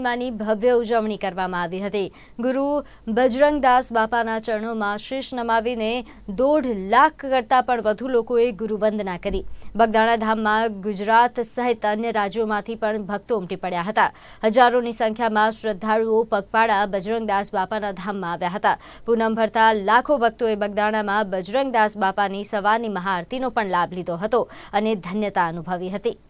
માની ભવ્ય ઉજવણી કરવામાં આવી હતી. ગુરુ બજરંગદાસ બાપાના ચરણોમાં શીશ નમાવીને દોઢ લાખ કરતાં પણ વધુ લોકોએ ગુરુવંદના કરી. બગદાણા ધામમાં ગુજરાત સહિત અન્ય રાજ્યોમાંથી પણ ભક્તો ઉમટી પડ્યા હતા. હજારોની સંખ્યામાં શ્રદ્ધાળુઓ પગપાળા બજરંગદાસ બાપાના ધામમાં આવ્યા હતા. પૂનમ ભરતા લાખો ભક્તોએ બગદાણામાં બજરંગદાસ બાપાની સવારની મહાઆરતીનો પણ લાભ લીધો હતો અને ધન્યતા અનુભવી હતી.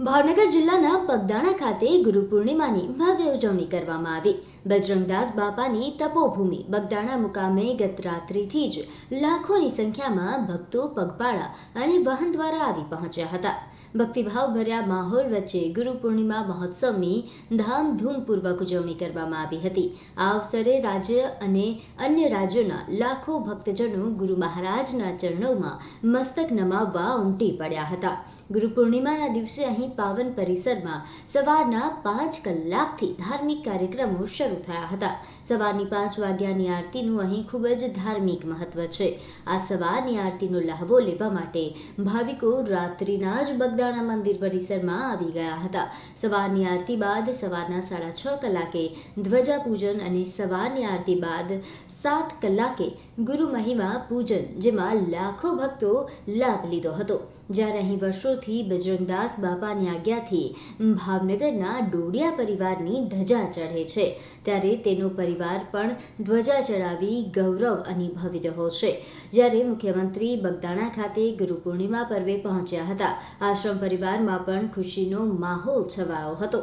ભાવનગર જિલ્લાના પગદાણા ખાતે ગુરુ પૂર્ણિમાની ભવ્ય ઉજવણી કરવામાં આવી. બજરંગદાસ બાપાની તપોભૂમિ બગદાણા મુકામે ગત રાત્રિથી જ લાખોની સંખ્યામાં ભક્તો, પગપાળા અને વાહન દ્વારા આવી પહોંચ્યા હતા. ભક્તિભાવ ભર્યા માહોલ વચ્ચે ગુરુ પૂર્ણિમા મહોત્સવની ધામધૂમપૂર્વક ઉજવણી કરવામાં આવી હતી. આ અવસરે રાજ્ય અને અન્ય રાજ્યોના લાખો ભક્તજનો ગુરુ મહારાજના ચરણોમાં મસ્તક નમાવવા ઉમટી પડ્યા હતા. ગુરુ પૂર્ણિમાના દિવસે અહીં પાવન પરિસરમાં સવારના પાંચ કલાકથી ધાર્મિક કાર્યક્રમો શરૂ થયા હતા. સવારની પાંચ વાગ્યાની આરતીનું અહીં ખૂબ જ ધાર્મિક મહત્વ છે. આ સવારની આરતીનો લહાવો લેવા માટે ભાવિકો રાત્રિના જ બગદાણા મંદિર પરિસરમાં આવી ગયા હતા. સવારની આરતી બાદ સવારના સાડા છ કલાકે ધ્વજા પૂજન અને સવારની આરતી બાદ સાત કલાકે ગુરુ મહિમા પૂજન, જેમાં લાખો ભક્તો લાભ લીધો હતો. જ્યારે અહીં વર્ષોથી બજરંગદાસ બાપાની આજ્ઞાથી ભાવનગરના ડોડિયા પરિવારની ધજા ચઢે છે. ત્યારે તેનો પરિવાર પણ ધ્વજા ચડાવી ગૌરવ અનુભવી રહ્યો છે. જ્યારે મુખ્યમંત્રી બગદાણા ખાતે ગુરુ પૂર્ણિમા પર્વે પહોંચ્યા હતા, આશ્રમ પરિવારમાં પણ ખુશીનો માહોલ છવાયો હતો.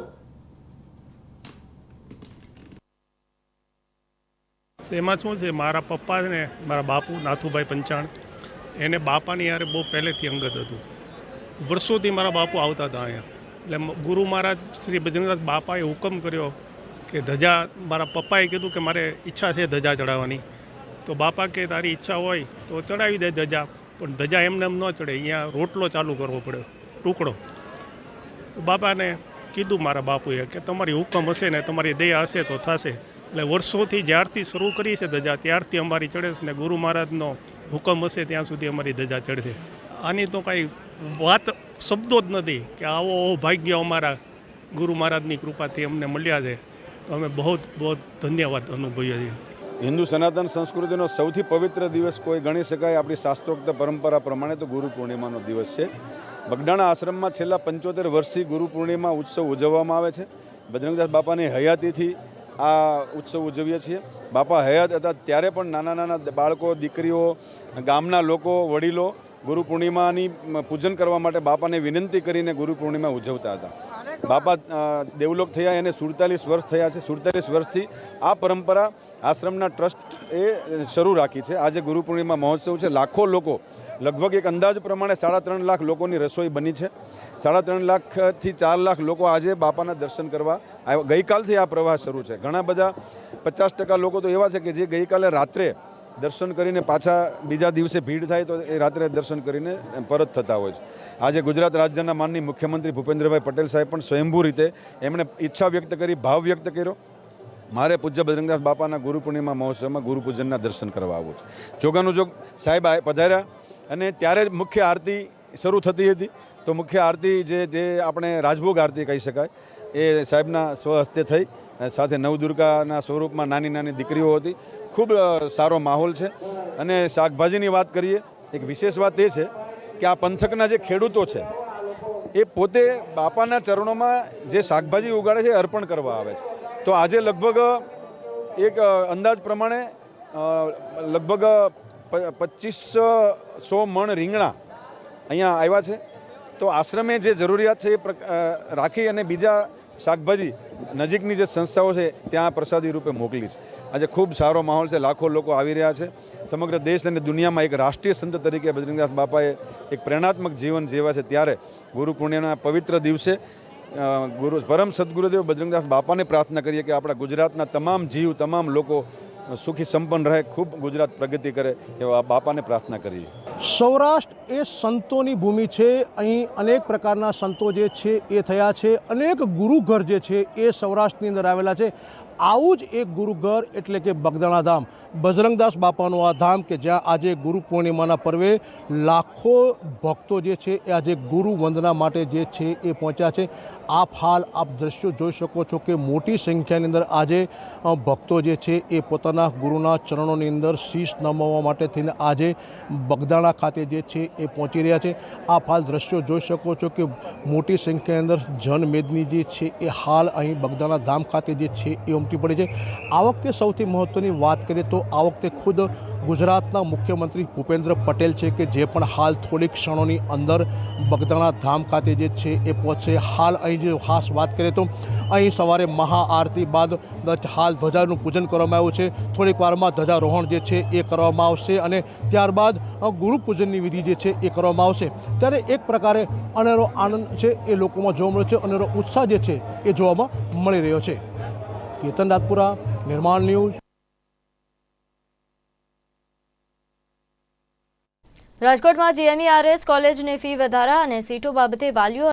એમાં શું છે? મારા પપ્પા મારા બાપુ, નાથુભાઈ પંચાણ. એને બાપાની યારે બહુ પહેલેથી અંગત હતું. વર્ષોથી મારા બાપુ આવતા હતા અહીંયા. એટલે ગુરુ મહારાજ શ્રી બજરંગદાસ બાપાએ હુકમ કર્યો કે ધજા, મારા પપ્પાએ કીધું કે મારે ઈચ્છા છે ધજા ચડાવવાની તો બાપા કે તારી ઈચ્છા હોય તો ચડાવી દે ધજા, પણ ધજા એમને એમ ન ચડે. અહીંયા રોટલો ચાલુ કરવો પડે ટુકડો. તો બાપાને કીધું મારા બાપુએ કે તમારી હુકમ હશે ને તમારી દયા હશે તો થશે. એટલે વર્ષોથી જ્યારથી શરૂ કરી છે ધજા, ત્યારથી અમારી ચડે છે ને ગુરુ મહારાજનો હુકમ હશે ત્યાં સુધી અમારી ધજા ચડશે. આની તો કાંઈ વાત શબ્દો જ નથી કે આવો ભાગ્ય અમારા ગુરુ મહારાજની કૃપાથી અમને મળ્યા છે. તો અમે બહુ બહુ ધન્યવાદ અનુભવીએ છીએ. હિન્દુ સનાતન સંસ્કૃતિનો સૌથી પવિત્ર દિવસ કોઈ ગણી શકાય આપણી શાસ્ત્રોક્ત પરંપરા પ્રમાણે તો ગુરુ પૂર્ણિમાનો દિવસ છે. બગડાણા આશ્રમમાં છેલ્લા પંચોતેર વર્ષથી ગુરુ પૂર્ણિમા ઉત્સવ ઉજવવામાં આવે છે. બજરંગદાસ બાપાની હયાતીથી આ ઉત્સવ ઉજવીએ છીએ. બાપા હયાત હતા ત્યારે પણ નાના નાના બાળકો, દીકરીઓ, ગામના લોકો, વડીલો ગુરુ પૂર્ણિમાની પૂજન કરવા માટે બાપાને વિનંતી કરીને ગુરુ પૂર્ણિમા ઉજવતા હતા. બાપા દેવલોક થયા, એને સુડતાલીસ વર્ષ થયા છે. સુડતાલીસ વર્ષથી આ પરંપરા આશ્રમના ટ્રસ્ટ એ શરૂ રાખી છે. આજે ગુરુ પૂર્ણિમા મહોત્સવ છે. લાખો લોકો લગભગ એક અંદાજ પ્રમાણે સાડા ત્રણ લાખ લોકોની રસોઈ બની છે. સાડા ત્રણ લાખથી ચાર લાખ લોકો આજે બાપાના દર્શન કરવા ગઈકાલથી આ પ્રવાહ શરૂ છે. ઘણા બધા પચાસ ટકા લોકો તો એવા છે કે જે ગઈકાલે રાત્રે દર્શન કરીને પાછા બીજા દિવસે ભીડ થાય તો એ રાત્રે દર્શન કરીને પરત થતા હોય છે. આજે ગુજરાત રાજ્યના માનની મુખ્યમંત્રી ભૂપેન્દ્રભાઈ પટેલ સાહેબ પણ સ્વયંભૂ રીતે એમણે ઈચ્છા વ્યક્ત કરી, ભાવ વ્યક્ત કર્યો. મારે પૂજ્ય બજરંગદાસ બાપાના ગુરુ પૂર્ણિમા મહોત્સવમાં ગુરુપૂજનના દર્શન કરવા આવવું છે. જોગાનું જોગ સાહેબ પધાર્યા. અને ત્યારે જ મુખ્ય આરતી શરૂ થતી હતી. તો મુખ્ય આરતી જે જે આપણે રાજભોગ આરતી કહી શકાય, એ સાહેબના સ્વહસ્તે થઈ. સાથે નવદુર્ગાના સ્વરૂપમાં નાની નાની દીકરીઓ હતી. ખૂબ સારો માહોલ છે. અને શાકભાજીની વાત કરીએ, એક વિશેષ વાત એ છે કે આ પંથકના જે ખેડૂતો છે, એ પોતે બાપાના ચરણોમાં જે શાકભાજી ઉગાડે છે અર્પણ કરવા આવે છે. તો આજે લગભગ, એક અંદાજ પ્રમાણે લગભગ પચીસ સો મણ રીંગણા અહીંયા આવ્યા છે. તો આશ્રમે જે જરૂરિયાત છે એ રાખી અને બીજા શાકભાજી નજીકની જે સંસ્થાઓ છે ત્યાં પ્રસાદી રૂપે મોકલી છે. આજે ખૂબ સારો માહોલ છે, લાખો લોકો આવી રહ્યા છે. સમગ્ર દેશ અને દુનિયામાં એક રાષ્ટ્રીય સંત તરીકે બજરંગદાસ બાપાએ એક પ્રેરણાત્મક જીવન જીવ્યા છે. ત્યારે ગુરુ પૂર્ણિમાના પવિત્ર દિવસે ગુરુ, પરમ સદગુરુદેવ બજરંગદાસ બાપાને પ્રાર્થના કરીએ કે આપણા ગુજરાતના તમામ જીવ, તમામ લોકો સુખી સંપન્ન રહે, ખૂબ ગુજરાત પ્રગતિ કરે એવા બાપાને પ્રાર્થના કરીએ. સૌરાષ્ટ્ર એ સંતોની ભૂમિ છે. અહીં અનેક પ્રકારના સંતો જે છે એ થયા છે. અનેક ગુરુઘર જે છે એ સૌરાષ્ટ્રની અંદર આવેલા છે. આવું જ એક ગુરુઘર એટલે કે બગદાણા ધામ. બજરંગદાસ બાપાનું આ ધામ કે જ્યાં આજે ગુરુ પૂર્ણિમાના પર્વે લાખો ભક્તો જે છે એ આજે ગુરુ વંદના માટે જે છે એ પહોંચ્યા છે. આપ હાલ આપ દ્રશ્યો જોઈ શકો છો કે મોટી સંખ્યાની અંદર આજે ભક્તો જે છે એ પોતાના ગુરુના ચરણોની અંદર શીશ નમાવવા માટે થઈને આજે બગદાણા ખાતે જે છે એ પહોંચી રહ્યા છે. આપ હાલ દ્રશ્યો જોઈ શકો છો કે મોટી સંખ્યાની અંદર જનમેદની જે છે એ હાલ અહીં બગદાણા ધામ ખાતે જે છે એ ઉમટી પડી છે. આ વખતે સૌથી મહત્ત્વની વાત કરીએ તો આ વખતે ખુદ ગુજરાતના મુખ્યમંત્રી ભૂપેન્દ્ર પટેલ છે કે જે પણ હાલ થોડીક ક્ષણોની અંદર બગદાણા ધામ ખાતે જે છે એ પહોંચશે. હાલ અહીં જે ખાસ વાત કરીએ તો અહીં સવારે મહાઆરતી બાદ હાલ ધ્વજાનું પૂજન કરવામાં આવ્યું છે. થોડીક વારમાં ધ્વજારોહણ જે છે એ કરવામાં આવશે અને ત્યારબાદ ગુરુપૂજનની ગુરુ પૂજનની વિધિ જે છે એ કરવામાં આવશે. ત્યારે એક પ્રકારે અનેરો આનંદ છે એ લોકોમાં જોવા મળ્યો છે. અનેરો ઉત્સાહ જે છે એ જોવામાં મળી રહ્યો છે. કેતન રાજપુરા નિર્માણ ન્યૂઝ. રાજકોટમાં જીએમઈઆરએસ કોલેજની ફી વધારા અને સીટો બાબતે વાલીઓ